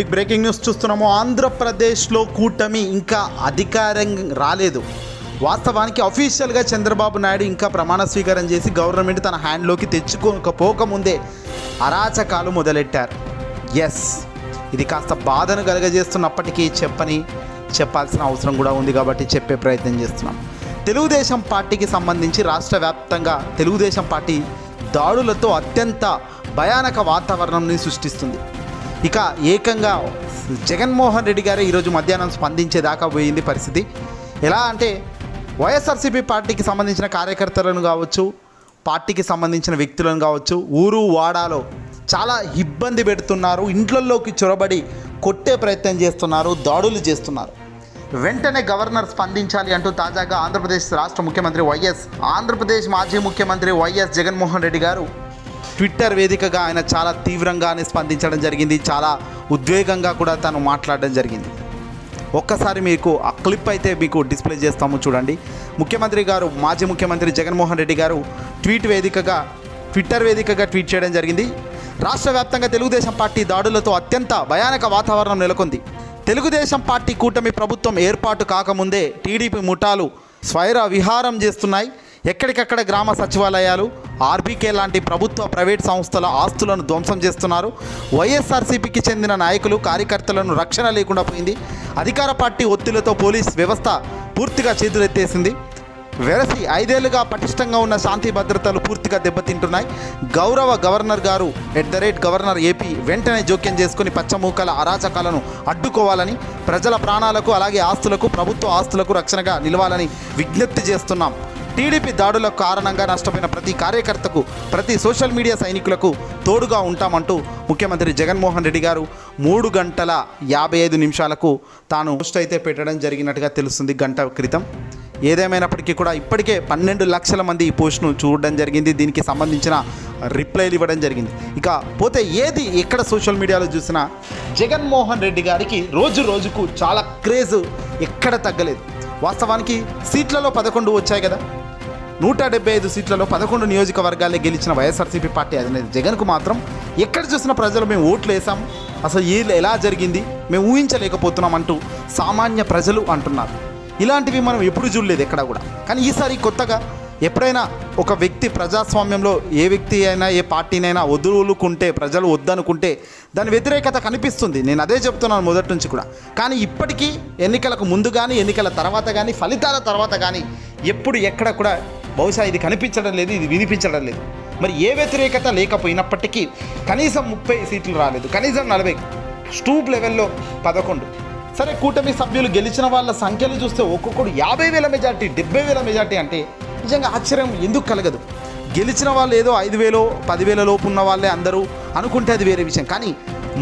Big breaking news చూస్తున్నాము. ఆంధ్రప్రదేశ్లో కూటమి ఇంకా అధికారం రాలేదు. వాస్తవానికి అఫీషియల్గా చంద్రబాబు నాయుడు ఇంకా ప్రమాణ స్వీకారం చేసి గవర్నమెంట్ తన హ్యాండ్లోకి తెచ్చుకోకపోకముందే అరాచకాలు మొదలెట్టారు. ఎస్ ఇది కాస్త బాధను కలగజేస్తున్నప్పటికీ చెప్పని చెప్పాల్సిన అవసరం కూడా ఉంది కాబట్టి చెప్పే ప్రయత్నం చేస్తున్నాం. తెలుగుదేశం పార్టీకి సంబంధించి రాష్ట్ర వ్యాప్తంగా తెలుగుదేశం పార్టీ దాడులతో అత్యంత భయానక వాతావరణంని సృష్టిస్తుంది. ఇక ఏకంగా జగన్మోహన్ రెడ్డి గారే ఈరోజు మధ్యాహ్నం స్పందించేదాకా పోయింది పరిస్థితి. ఎలా అంటే వైఎస్ఆర్సీపీ పార్టీకి సంబంధించిన కార్యకర్తలను కావచ్చు పార్టీకి సంబంధించిన వ్యక్తులను కావచ్చు ఊరు వాడాలో చాలా ఇబ్బంది పెడుతున్నారు ఇంట్లలోకి చొరబడి కొట్టే ప్రయత్నం చేస్తున్నారు దాడులు చేస్తున్నారు. వెంటనే గవర్నర్ స్పందించాలి అంటూ తాజాగా ఆంధ్రప్రదేశ్ రాష్ట్ర ముఖ్యమంత్రి వైఎస్ ఆంధ్రప్రదేశ్ మాజీ ముఖ్యమంత్రి వైఎస్ జగన్మోహన్ రెడ్డి గారు ట్విట్టర్ వేదికగా ఆయన చాలా తీవ్రంగానే స్పందించడం జరిగింది. చాలా ఉద్వేగంగా కూడా తను మాట్లాడడం జరిగింది. ఒక్కసారి మీకు ఆ క్లిప్ అయితే మీకు డిస్ప్లే చేస్తాము చూడండి. ముఖ్యమంత్రి గారు మాజీ ముఖ్యమంత్రి జగన్మోహన్ రెడ్డి గారు ట్వీట్ వేదికగా ట్విట్టర్ వేదికగా ట్వీట్ చేయడం జరిగింది. రాష్ట్ర వ్యాప్తంగా తెలుగుదేశం పార్టీ దాడులతో అత్యంత భయానక వాతావరణం నెలకొంది. తెలుగుదేశం పార్టీ కూటమి ప్రభుత్వం ఏర్పాటు కాకముందే టీడీపీ ముఠాలు స్వైర విహారం చేస్తున్నాయి. ఎక్కడికక్కడ గ్రామ సచివాలయాలు ఆర్బీకే లాంటి ప్రభుత్వ ప్రైవేట్ సంస్థల ఆస్తులను ధ్వంసం చేస్తున్నారు. వైఎస్ఆర్సీపీకి చెందిన నాయకులు కార్యకర్తలను రక్షణ లేకుండా పోయింది. అధికార పార్టీ ఒత్తిళ్ళతో పోలీస్ వ్యవస్థ పూర్తిగా చేతులెత్తేసింది. వెరసి ఐదేళ్ళుగా పటిష్టంగా ఉన్న శాంతి భద్రతలు పూర్తిగా దెబ్బతింటున్నాయి. గౌరవ గవర్నర్ గారు at the rate governor A P వెంటనే జోక్యం చేసుకుని పచ్చమూకల అరాచకాలను అడ్డుకోవాలని ప్రజల ప్రాణాలకు అలాగే ఆస్తులకు ప్రభుత్వ ఆస్తులకు రక్షణగా నిలవాలని విజ్ఞప్తి చేస్తున్నాం. టీడీపీ దాడుల కారణంగా నష్టపోయిన ప్రతి కార్యకర్తకు ప్రతి సోషల్ మీడియా సైనికులకు తోడుగా ఉంటామంటూ ముఖ్యమంత్రి జగన్మోహన్ రెడ్డి గారు మూడు గంటల యాభై ఐదు నిమిషాలకు తాను పోస్ట్ అయితే పెట్టడం జరిగినట్టుగా తెలుస్తుంది గంట క్రితం. ఏదేమైనప్పటికీ కూడా ఇప్పటికే పన్నెండు లక్షల మంది ఈ పోస్ట్ను చూడడం జరిగింది. దీనికి సంబంధించిన రిప్లైలు ఇవ్వడం జరిగింది. ఇక పోతే ఏది ఎక్కడ సోషల్ మీడియాలో చూసినా జగన్మోహన్ రెడ్డి గారికి రోజు రోజుకు చాలా క్రేజ్ ఎక్కడ తగ్గలేదు. వాస్తవానికి సీట్లలో పదకొండు వచ్చాయి కదా. నూట డెబ్బై ఐదు సీట్లలో పదకొండు నియోజకవర్గాలే గెలిచిన వైఎస్ఆర్సీపీ పార్టీ అధినేత జగన్కు మాత్రం ఎక్కడ చూసిన ప్రజలు మేము ఓట్లు వేసాం అసలు ఈ ఎలా జరిగింది? మేము ఊహించలేకపోతున్నాం అంటూ సామాన్య ప్రజలు అంటున్నారు. ఇలాంటివి మనం ఎప్పుడు చూడలేదు ఎక్కడ కూడా. కానీ ఈసారి కొత్తగా ఎప్పుడైనా ఒక వ్యక్తి ప్రజాస్వామ్యంలో ఏ వ్యక్తి అయినా ఏ పార్టీనైనా వదులుకుంటే ప్రజలు వద్దనుకుంటే దాని వ్యతిరేకత కనిపిస్తుంది. నేను అదే చెప్తున్నాను మొదటి నుంచి కూడా. కానీ ఇప్పటికీ ఎన్నికలకు ముందు కానీ ఎన్నికల తర్వాత కానీ ఫలితాల తర్వాత కానీ ఎప్పుడు ఎక్కడ కూడా బహుశా ఇది కనిపించడం లేదు ఇది వినిపించడం లేదు. మరి ఏ వ్యతిరేకత లేకపోయినప్పటికీ కనీసం ముప్పై సీట్లు రాలేదు కనీసం నలభై స్టూప్ లెవెల్లో పదకొండు. సరే కూటమి సభ్యులు గెలిచిన వాళ్ళ సంఖ్యలు చూస్తే ఒక్కొక్కడు యాభై వేల మెజార్టీ డెబ్బై వేల మెజార్టీ అంటే నిజంగా ఆశ్చర్యం ఎందుకు కలగదు? గెలిచిన వాళ్ళు ఏదో ఐదు వేలో పదివేల లోపు ఉన్న వాళ్ళే అందరూ అనుకుంటే అది వేరే విషయం. కానీ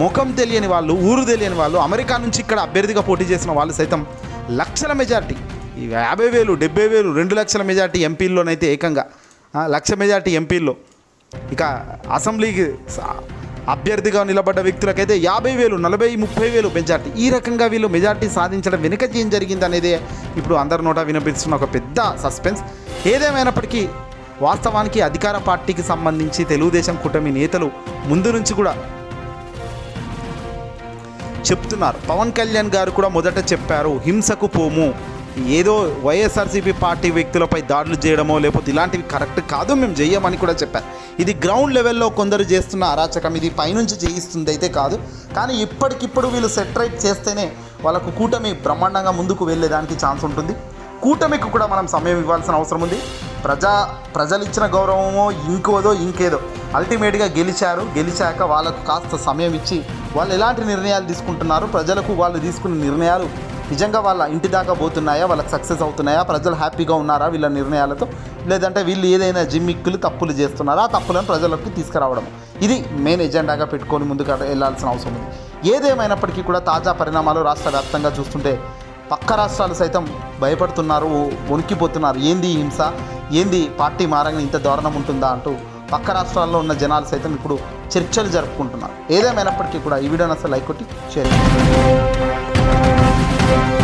ముఖం తెలియని వాళ్ళు ఊరు తెలియని వాళ్ళు అమెరికా నుంచి ఇక్కడ అభ్యర్థిగా పోటీ చేసిన వాళ్ళు సైతం లక్షల మెజార్టీ. యాభై వేలు డెబ్బై వేలు రెండు లక్షల మెజార్టీ ఎంపీల్లోనైతే ఏకంగా. లక్ష మెజార్టీ ఎంపీల్లో. ఇక అసెంబ్లీకి అభ్యర్థిగా నిలబడ్డ వ్యక్తులకైతే యాభై వేలు నలభై ముప్పై వేలు మెజార్టీ. ఈ రకంగా వీళ్ళు మెజార్టీ సాధించడం వెనుక ఏం జరిగింది అనేది ఇప్పుడు అందరి నోట వినిపిస్తున్న ఒక పెద్ద సస్పెన్స్. ఏదేమైనప్పటికీ వాస్తవానికి అధికార పార్టీకి సంబంధించి తెలుగుదేశం కూటమి నేతలు ముందు నుంచి కూడా చెప్తున్నారు. పవన్ కళ్యాణ్ గారు కూడా మొదట చెప్పారు హింసకు పోము. ఏదో వైఎస్ఆర్సీపీ పార్టీ వ్యక్తులపై దాడులు చేయడమో లేకపోతే ఇలాంటివి కరెక్ట్ కాదు మేము చేయమని కూడా చెప్పారు ఇది గ్రౌండ్ లెవెల్లో కొందరు చేస్తున్న అరాచకం ఇది పైనుంచి చేయిస్తుంది అయితే కాదు. కానీ ఇప్పటికిప్పుడు వీళ్ళు సెటరైట్ చేస్తేనే వాళ్ళకు కూటమి బ్రహ్మాండంగా ముందుకు వెళ్ళేదానికి ఛాన్స్ ఉంటుంది. కూటమికి కూడా మనం సమయం ఇవ్వాల్సిన అవసరం ఉంది. ప్రజా ప్రజలు ఇచ్చిన గౌరవమో ఇంకోదో ఇంకేదో. అల్టిమేట్గా గెలిచారు గెలిచాక వాళ్ళకు కాస్త సమయం ఇచ్చి వాళ్ళు ఎలాంటి నిర్ణయాలు తీసుకుంటున్నారు ప్రజలకు వాళ్ళు తీసుకున్న నిర్ణయాలు నిజంగా వాళ్ళ ఇంటి దాకా పోతున్నాయా? వాళ్ళకి సక్సెస్ అవుతున్నాయా? ప్రజలు హ్యాపీగా ఉన్నారా వీళ్ళ నిర్ణయాలతో? లేదంటే వీళ్ళు ఏదైనా జిమ్మిక్కులు తప్పులు చేస్తున్నారా? ఆ తప్పులను ప్రజలకు తీసుకురావడం. ఇది మెయిన్ ఎజెండాగా పెట్టుకొని ముందుకు వెళ్ళాల్సిన అవసరం ఉంది. ఏదేమైనప్పటికీ కూడా తాజా పరిణామాలు రాష్ట్ర వ్యాప్తంగా చూస్తుంటే పక్క రాష్ట్రాలు సైతం భయపడుతున్నారు వణికిపోతున్నారు. ఏంది హింస? ఏంది పార్టీ మారంగా ఇంత దారుణం ఉంటుందా అంటూ పక్క రాష్ట్రాల్లో ఉన్న జనాలు సైతం ఇప్పుడు చర్చలు జరుపుకుంటున్నారు. ఏదేమైనప్పటికీ కూడా ఈ వీడియోని అసలు లైక్ కొట్టి షేర్ చేయండి